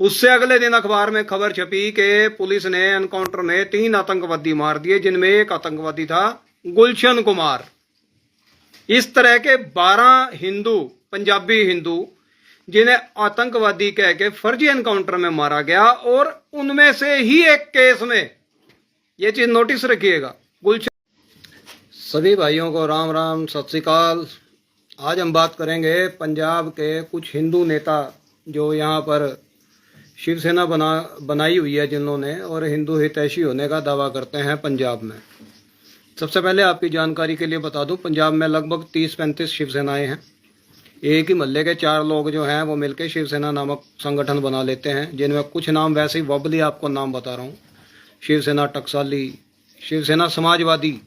उससे अगले दिन अखबार में खबर छपी कि पुलिस ने एनकाउंटर में तीन आतंकवादी मार दिए, जिनमें एक आतंकवादी था गुलशन कुमार। इस तरह के 12 हिंदू, पंजाबी हिंदू, जिन्हें आतंकवादी कह के फर्जी एनकाउंटर में मारा गया और उनमें से ही एक केस में ये चीज़ नोटिस रखिएगा। गुलशन सभी भाइयों को राम राम, सत श्रीकाल। आज हम बात करेंगे पंजाब के कुछ हिंदू नेता जो यहाँ पर शिवसेना बना, बनाई हुई है जिन्होंने और हिंदू हितैषी होने का दावा करते हैं पंजाब में। सबसे पहले आपकी जानकारी के लिए बता दूँ, पंजाब में लगभग तीस पैंतीस शिवसेनाएँ हैं। एक ही महल्ले के चार लोग जो हैं, वो मिलकर शिवसेना नामक संगठन बना लेते हैं, जिनमें कुछ नाम वैसे ही वबली आपको नाम बता रहा हूँ। शिवसेना टकसाली, शिवसेना समाजवादी,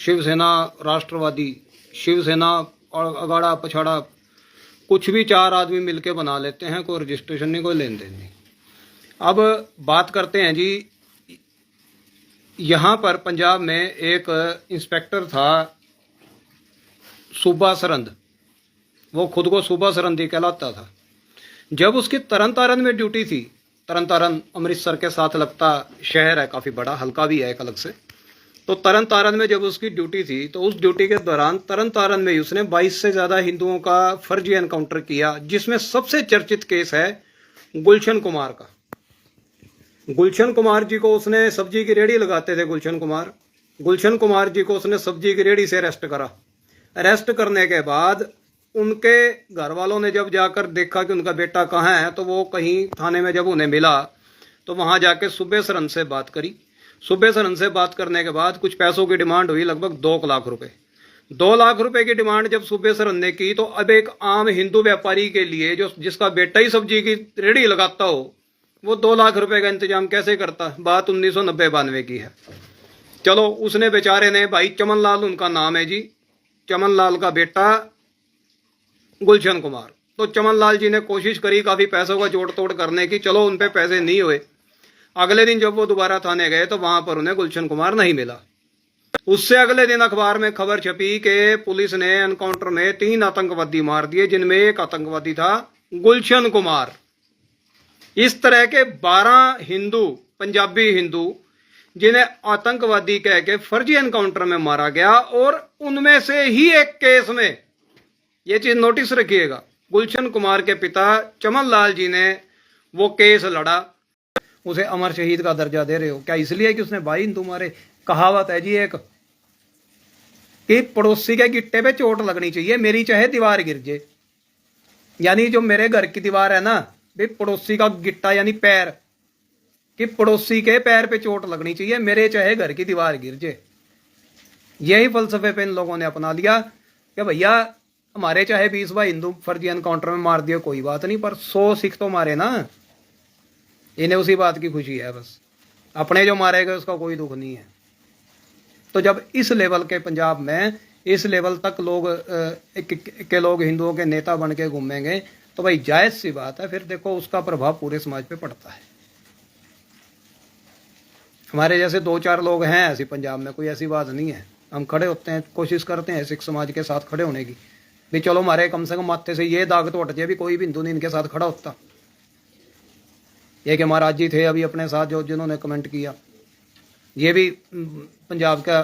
शिवसेना राष्ट्रवादी, शिवसेना और अगाड़ा पछाड़ा कुछ भी चार आदमी मिलके बना लेते हैं, कोई रजिस्ट्रेशन नहीं, कोई लेन देन नहीं। अब बात करते हैं जी, यहाँ पर पंजाब में एक इंस्पेक्टर था सूबा सरंद। वो खुद को सूबा सरंदी कहलाता था। जब उसकी तरन तारन में ड्यूटी थी तरन तारन अमृतसर के साथ लगता शहर है, काफ़ी बड़ा, हल्का भी है एक अलग से। तो तरन तारन में जब उसकी ड्यूटी थी तो उस ड्यूटी के दौरान तरन तारन में ही उसने 22 से ज़्यादा हिंदुओं का फर्जी एनकाउंटर किया, जिसमें सबसे चर्चित केस है गुलशन कुमार का। गुलशन कुमार जी को उसने सब्ज़ी की रेडी लगाते थे, गुलशन कुमार। गुलशन कुमार जी को उसने सब्ज़ी की रेडी से अरेस्ट करा। अरेस्ट करने के बाद उनके घर वालों ने जब जाकर देखा कि उनका बेटा कहाँ है तो वो कहीं थाने में जब उन्हें मिला तो वहाँ जाके सुबह सरन से बात करी। सुबह सरन से बात करने के बाद कुछ पैसों की डिमांड हुई लगभग दो लाख रुपए। दो लाख रुपए की डिमांड जब सुबह सरन ने की तो अब एक आम हिंदू व्यापारी के लिए जो जिसका बेटा ही सब्ज़ी की रेडी लगाता हो, वो दो लाख रुपए का इंतज़ाम कैसे करता? बात उन्नीस सौ नब्बे बानवे की है। चलो, उसने बेचारे ने, भाई चमन लाल उनका नाम है जी। चमन लाल का बेटा गुलशन कुमार। तो चमन लाल जी ने कोशिश करी काफ़ी पैसों का जोड़ तोड़ करने की। चलो, उन पे पैसे नहीं हुए। अगले दिन जब वो दोबारा थाने गए तो वहाँ पर उन्हें गुलशन कुमार नहीं मिला। उससे अगले दिन अखबार में खबर छपी कि पुलिस ने एनकाउंटर में तीन आतंकवादी मार दिए, जिनमें एक आतंकवादी था, गुलशन कुमार। इस तरह के 12 हिंदू, पंजाबी हिंदू, जिन्हें आतंकवादी कह के फर्जी एनकाउंटर में मारा गया और उनमें से ही एक केस में, ये चीज़ नोटिस रखिएगा, गुलशन कुमार के पिता चमन लाल जी ने वो केस लड़ा। उसे अमर शहीद का दर्जा दे रहे हो। क्या इसलिए कि उसने भाई मारे? कहावत है जी एक। कि पड़ोसी के गिट्टे पे चोट लगनी चाहिए, मेरी चाहे दीवार गिर जाए। यानी जो मेरे घर की दीवार है ना भाई पड़ोसी का गिट्टा यानी पैर, कि पड़ोसी के पैर पे चोट लगनी चाहिए, मेरे चाहे घर की दीवार गिर जाए। यही फलसफे पे इन लोगों ने अपना लिया, कि भैया, हमारे चाहे बीस बाई हिंदू फर्जी एनकाउंटर में मार दिया, कोई बात नहीं, पर सौ सिख तो मारे ना। इन्हें उसी बात की खुशी है बस। अपने जो मारे गए उसका कोई दुख नहीं है। तो जब इस लेवल के पंजाब में, इस लेवल तक लोग के लोग हिंदुओं के नेता बन के घूमेंगे तो भाई जायज़ सी बात है, फिर देखो उसका प्रभाव पूरे समाज पे पड़ता है। हमारे जैसे दो चार लोग हैं ऐसे पंजाब में, कोई ऐसी बात नहीं है। हम खड़े होते हैं, कोशिश करते हैं सिख समाज के साथ खड़े होने की। भी चलो हमारे कम से कम माथे से ये दाग तो हट जाए, भी कोई भी हिंदू नहीं इनके साथ खड़ा होता। ये कि महाराज जी थे अभी अपने साथ जो जिन्होंने कमेंट किया। ये भी पंजाब का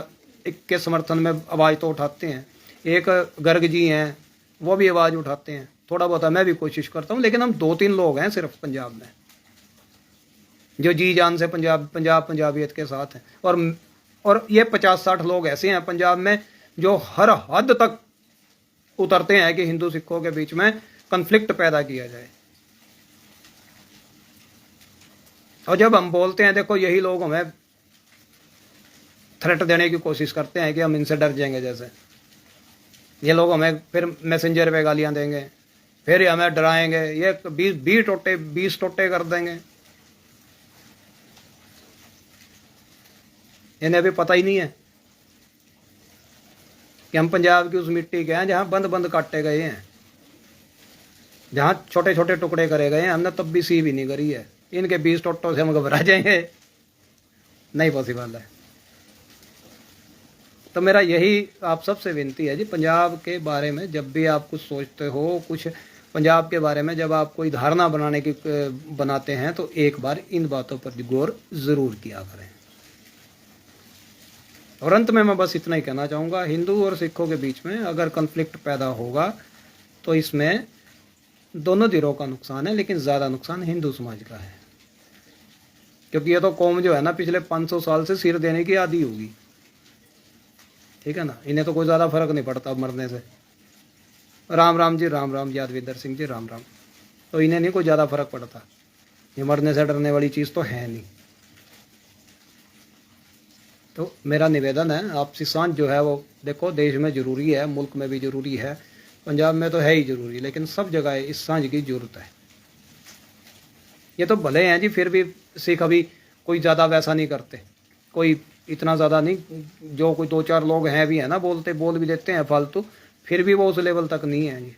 एक के समर्थन में आवाज़ तो उठाते हैं। एक गर्ग जी हैं, वो भी आवाज़ उठाते हैं। थोड़ा बहुत मैं भी कोशिश करता हूँ, लेकिन हम दो तीन लोग हैं सिर्फ़ पंजाब में, जो जी जान से पंजाब पंजाब, पंजाबियत के साथ हैं। और और ये पचास साठ लोग ऐसे हैं पंजाब में, जो हर हद तक उतरते हैं कि हिंदू, सिखों के बीच में कन्फ्लिक्ट पैदा किया जाए। और जब हम बोलते हैं, देखो, यही लोग हमें थ्रेट देने की कोशिश करते हैं कि हम इनसे डर जाएँगे जैसे। ये लोग हमें फिर मैसेंजर पे गालियाँ देंगे, फिर हमें डराएँगे, ये बीस बीस टोटे बीस टोटे कर देंगे। इन्हें अभी पता ही नहीं है कि हम पंजाब की उस मिट्टी के हैं जहाँ बंद बंद काटे गए हैं, जहाँ छोटे छोटे टुकड़े करे गए हैं, हमने तब भी सी भी नहीं करी है। इनके बीस टोटों से हम घबरा जाएँगे। नहीं पॉसिबल है। तो मेरा यही आप सबसे विनती है जी, पंजाब के बारे में जब भी आप कुछ सोचते हो, कुछ पंजाब के बारे में जब आप कोई धारणा बनाने की बनाते हैं तो एक बार इन बातों पर गौर ज़रूर किया करें। और अंत में मैं बस इतना ही कहना चाहूँगा, हिंदू और सिखों के बीच में अगर कन्फ्लिक्ट पैदा होगा तो इसमें दोनों धीरों का नुकसान है, लेकिन ज़्यादा नुकसान हिंदू समाज का है। क्योंकि ये तो कौम जो है ना पिछले 500 साल से सिर देने की आदि होगी। ठीक है ना? इन्हें तो कोई ज़्यादा फ़र्क नहीं पड़ता मरने से। राम राम जी, राम राम, यादविंदर सिंह जी, राम राम। तो इन्हें नहीं कोई ज़्यादा फ़र्क पड़ता। ये मरने से डरने वाली चीज़ तो है नहीं। तो मेरा निवेदन है आपसी साँझ जो है वो देखो, देश में ज़रूरी है, मुल्क में भी ज़रूरी है, पंजाब में तो है ही ज़रूरी, लेकिन सब जगह इस साँझ की ज़रूरत है। ये तो भले हैं जी, फिर भी सिख अभी कोई ज़्यादा वैसा नहीं करते। कोई इतना ज़्यादा नहीं, जो कोई दो चार लोग हैं भी है ना, बोलते, बोल भी देते हैं फालतू, फिर भी वो उस लेवल तक नहीं है जी।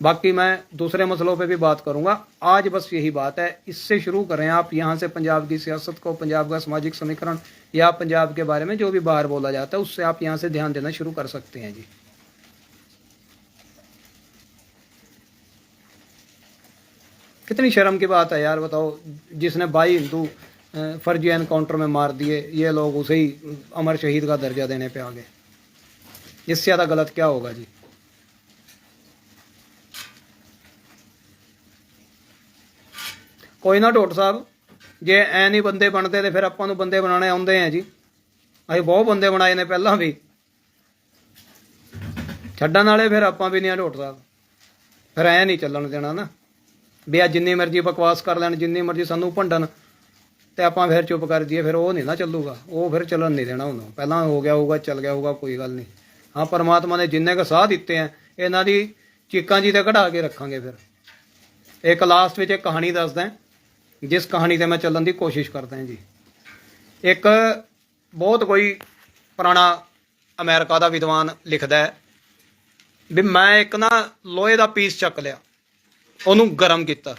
बाकी मैं दूसरे मसलों पे भी बात करूँगा। आज बस यही बात है, इससे शुरू करें आप यहाँ से पंजाब की सियासत को, पंजाब का सामाजिक समीकरण या पंजाब के बारे में जो भी बाहर बोला जाता है, उससे आप यहाँ से ध्यान देना शुरू कर सकते हैं जी। कितनी शर्म की बात है यार बताओ जिसने बाई हिंदू अ, फर्जी एनकाउंटर में मार दिए ये लोग उसे ही अमर शहीद का दर्जा देने पे आ गए इससे ज़्यादा गलत क्या होगा जी ਕੋਈ ਨਾ ਢੋਟ ਸਾਹਿਬ ਜੇ ਐ ਨਹੀਂ ਬੰਦੇ ਬਣਦੇ ਤੇ ਫਿਰ ਆਪਾਂ ਨੂੰ ਬੰਦੇ ਬਣਾਉਣੇ ਆਉਂਦੇ ਆ ਜੀ ਅਸੀਂ ਬਹੁਤ ਬੰਦੇ ਬਣਾਏ ਨੇ ਪਹਿਲਾਂ ਵੀ ਛੱਡਣ ਵਾਲੇ ਫਿਰ ਆਪਾਂ ਵੀ ਨਹੀਂ ਆ ਢੋਟ ਸਾਹਿਬ ਫਿਰ ਐ ਨਹੀਂ ਚੱਲਣ ਦੇਣਾ ਨਾ ਵੀ ਆ ਜਿੰਨੀ ਮਰਜ਼ੀ ਬਕਵਾਸ ਕਰ ਲੈਣ, ਜਿੰਨੀ ਮਰਜ਼ੀ ਸਾਨੂੰ ਭੰਡਣ, ਤੇ ਆਪਾਂ ਫਿਰ ਚੁੱਪ ਕਰ ਜੀਏ ਫਿਰ ਉਹ ਨਹੀਂ ਨਾ ਚੱਲੂਗਾ। ਉਹ ਫਿਰ ਚੱਲਣ ਨਹੀਂ ਦੇਣਾ ਉਹਨੂੰ। ਪਹਿਲਾਂ ਹੋ ਗਿਆ ਹੋਊਗਾ, ਚੱਲ ਗਿਆ ਹੋਊਗਾ, ਕੋਈ ਗੱਲ ਨਹੀਂ। ਹਾਂ, ਪਰਮਾਤਮਾ ਨੇ ਜਿੰਨੇ ਕੁ ਸਾਹ ਦਿੱਤੇ ਆ, ਇਹਨਾਂ ਦੀ ਚੀਕਾਂ ਜੀ ਤੇ ਕਢਾ ਕੇ ਰੱਖਾਂਗੇ ਫਿਰ। ਇੱਕ ਲਾਸਟ ਵਿੱਚ ਇੱਕ ਕਹਾਣੀ ਦੱਸਦਾ ਜਿਸ ਕਹਾਣੀ ਤੇ ਮੈਂ ਚੱਲਣ ਦੀ ਕੋਸ਼ਿਸ਼ ਕਰਦਾ ਹਾਂ ਜੀ। ਇੱਕ ਬਹੁਤ ਕੋਈ ਪੁਰਾਣਾ ਅਮਰੀਕਾ ਦਾ ਵਿਦਵਾਨ ਲਿਖਦਾ ਹੈ ਵੀ ਮੈਂ ਇੱਕ ਨਾ ਲੋਹੇ ਦਾ ਪੀਸ ਚੱਕ ਲਿਆ। ਉਹਨੂੰ ਗਰਮ ਕੀਤਾ।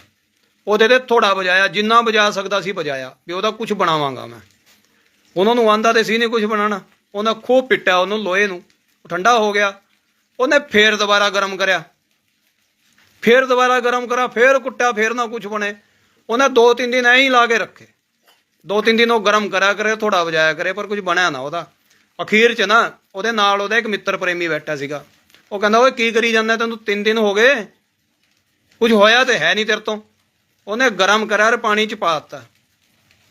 ਉਹਦੇ ਤੇ ਥੋੜਾ ਵਜਾਇਆ, ਜਿੰਨਾ ਵਜਾ ਸਕਦਾ ਸੀ ਵਜਾਇਆ, ਵੀ ਉਹਦਾ ਕੁਝ ਬਣਾਵਾਂਗਾ ਮੈਂ। ਉਹਨਾਂ ਨੂੰ ਆਂਦਾ ਤੇ ਸੀ ਨਹੀਂ ਕੁਝ ਬਣਾਉਣਾ। ਉਹਨਾਂ ਖੂਬ ਪਿੱਟਿਆ ਉਹਨੂੰ ਲੋਹੇ ਨੂੰ। ਠੰਡਾ ਹੋ ਗਿਆ। ਉਹਨੇ ਫੇਰ ਦੁਬਾਰਾ ਗਰਮ ਕਰਿਆ। ਫੇਰ ਦੁਬਾਰਾ ਗਰਮ ਕਰਾ ਫੇਰ ਕੁੱਟਿਆ, ਫੇਰ ਨਾ ਕੁਝ ਬਣੇ। ਉਹਨੇ ਦੋ ਤਿੰਨ ਦਿਨ ਐਂ ਹੀ ਲਾ ਕੇ ਰੱਖੇ। ਦੋ ਤਿੰਨ ਦਿਨ ਉਹ ਗਰਮ ਕਰਿਆ ਕਰੇ ਥੋੜਾ ਵਜਾਇਆ ਕਰੇ, ਪਰ ਕੁਝ ਬਣਿਆ ਨਾ ਉਹਦਾ। ਅਖੀਰ 'ਚ ਨਾ ਉਹਦੇ ਨਾਲ ਉਹਦਾ ਇੱਕ ਮਿੱਤਰ ਪ੍ਰੇਮੀ ਬੈਠਾ ਸੀਗਾ। ਉਹ ਕਹਿੰਦਾ, ਓਏ, ਕੀ ਕਰੀ ਜਾਂਦਾ? ਤੈਨੂੰ ਤਿੰਨ ਦਿਨ ਹੋ ਗਏ। ਕੁਝ ਹੋਇਆ ਤੇ ਹੈ ਨਹੀਂ ਤੇਰੇ ਤੋਂ। ਉਹਨੇ ਗਰਮ ਕਰਿਆ ਔਰ ਪਾਣੀ 'ਚ ਪਾ ਦਿੱਤਾ।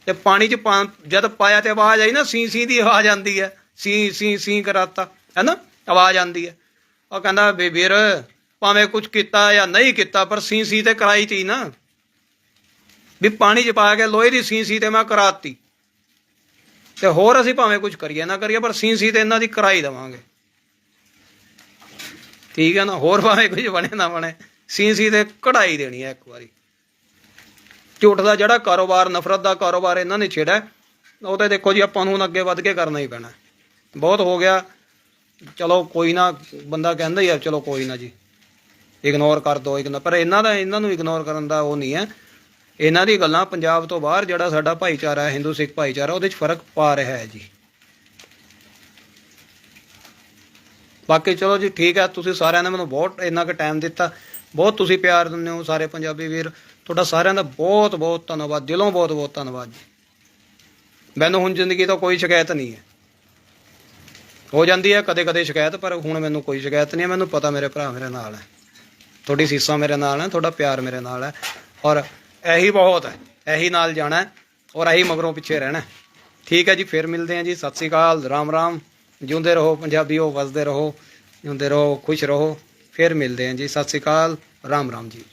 ਤੇ ਪਾਣੀ 'ਚ ਪਾ ਜਦ ਪਾਇਆ ਤੇ ਆਵਾਜ਼ ਆਈ ਨਾ, ਸੀ ਸੀ ਦੀ ਆਵਾਜ਼ ਆਂਦੀ ਹੈ। ਸੀ ਸੀ ਸੀ ਕਰਾਤਾ। ਹੈਨਾ? ਆਵਾਜ਼ ਆਂਦੀ ਹੈ। ਉਹ ਕਹਿੰਦਾ, ਵੀ ਭਾਵੇਂ ਕੁਝ ਕੀਤਾ ਜਾਂ ਨਹੀਂ ਕੀਤਾ, ਪਰ ਸੀ ਸੀ ਤੇ ਕਰਾਈ ਤੀ ਨਾ। ਵੀ ਪਾਣੀ 'ਚ ਪਾ ਕੇ ਲੋਹੇ ਦੀ ਸੀ ਸੀ ਤੇ ਮੈਂ ਕਰਾਤੀ। ਤੇ ਹੋਰ ਅਸੀਂ ਭਾਵੇਂ ਕੁਝ ਕਰੀਏ, ਨਾ ਕਰੀਏ, ਪਰ ਸੀ ਸੀ ਤੇ ਇਹਨਾਂ ਦੀ ਕਰਾਈ ਦਵਾਂਗੇ। ਠੀਕ ਹੈ ਨਾ? ਹੋਰ ਭਾਵੇਂ ਕੁਝ ਬਣੇ, ਨਾ ਬਣੇ। ਸੀ ਤੇ ਕਢਾਈ ਦੇਣੀ ਹੈ ਇੱਕ ਵਾਰੀ। ਝੂਠ ਦਾ ਜਿਹੜਾ ਕਾਰੋਬਾਰ, ਨਫ਼ਰਤ ਦਾ ਕਾਰੋਬਾਰ ਇਹਨਾਂ ਨੇ ਛੇੜਿਆ, ਉਹ ਤੇ ਦੇਖੋ ਜੀ, ਆਪਾਂ ਨੂੰ ਹੁਣ ਅੱਗੇ ਵੱਧ ਕੇ ਕਰਨਾ ਹੀ ਪੈਣਾ। ਬਹੁਤ ਹੋ ਗਿਆ। ਚਲੋ ਕੋਈ ਨਾ, ਬੰਦਾ ਕਹਿੰਦਾ ਹੀ ਆ, ਚਲੋ ਕੋਈ ਨਾ ਜੀ। ਇਗਨੋਰ ਕਰ ਦੋ ਇਗਨੋਰ ਪਰ ਇਹਨਾਂ ਦਾ, ਇਹਨਾਂ ਨੂੰ ਇਗਨੋਰ ਕਰਨ ਦਾ ਉਹ ਨਹੀਂ ਹੈ। ਇਹਨਾਂ ਦੀ ਗੱਲਾਂ ਪੰਜਾਬ ਤੋਂ ਬਾਹਰ, ਜਿਹੜਾ ਸਾਡਾ ਭਾਈਚਾਰਾ ਹੈ, ਹਿੰਦੂ ਸਿੱਖ ਭਾਈਚਾਰਾ, ਉਹਦੇ 'ਚ ਫ਼ਰਕ ਪਾ ਰਿਹਾ ਹੈ ਜੀ। ਬਾਕੀ ਚਲੋ ਜੀ, ਠੀਕ ਹੈ, ਤੁਸੀਂ ਸਾਰਿਆਂ ਨੇ ਮੈਨੂੰ ਬਹੁਤ ਇੰਨਾ ਕੁ ਟਾਈਮ ਦਿੱਤਾ। ਬਹੁਤ ਤੁਸੀਂ ਪਿਆਰ ਦਿੰਦੇ ਹੋ ਸਾਰੇ ਪੰਜਾਬੀ ਵੀਰ। ਤੁਹਾਡਾ ਸਾਰਿਆਂ ਦਾ ਬਹੁਤ ਬਹੁਤ ਧੰਨਵਾਦ, ਦਿਲੋਂ ਬਹੁਤ ਬਹੁਤ ਧੰਨਵਾਦ ਜੀ। ਮੈਨੂੰ ਹੁਣ ਜ਼ਿੰਦਗੀ ਤੋਂ ਕੋਈ ਸ਼ਿਕਾਇਤ ਨਹੀਂ ਹੈ। ਹੋ ਜਾਂਦੀ ਹੈ ਕਦੇ ਕਦੇ ਸ਼ਿਕਾਇਤ, ਪਰ ਹੁਣ ਮੈਨੂੰ ਕੋਈ ਸ਼ਿਕਾਇਤ ਨਹੀਂ ਹੈ। ਮੈਨੂੰ ਪਤਾ ਮੇਰੇ ਭਰਾ ਮੇਰੇ ਨਾਲ ਹੈ। ਤੁਹਾਡੀ ਸੀਸਾਂ ਮੇਰੇ ਨਾਲ ਹੈ, ਤੁਹਾਡਾ ਪਿਆਰ ਮੇਰੇ ਨਾਲ ਹੈ। ਔਰ ਇਹੀ ਬਹੁਤ ਹੈ, ਇਹੀ ਨਾਲ ਜਾਣਾ ਹੈ ਔਰ ਇਹੀ ਮਗਰੋਂ ਪਿੱਛੇ ਰਹਿਣਾ ਹੈ। ਠੀਕ ਹੈ ਜੀ, ਫਿਰ ਮਿਲਦੇ ਹਾਂ ਜੀ। ਸਤਿ ਸ੍ਰੀ ਅਕਾਲ ਰਾਮ ਰਾਮ ਜਿਉਂਦੇ ਰਹੋ ਪੰਜਾਬੀਓ, ਵਸਦੇ ਰਹੋ। ਜਿਉਂਦੇ ਰਹੋ, ਖੁਸ਼ ਰਹੋ। ਫਿਰ ਮਿਲਦੇ ਹਾਂ ਜੀ। ਸਤਿ ਸ੍ਰੀ ਅਕਾਲ। ਰਾਮ ਰਾਮ ਜੀ।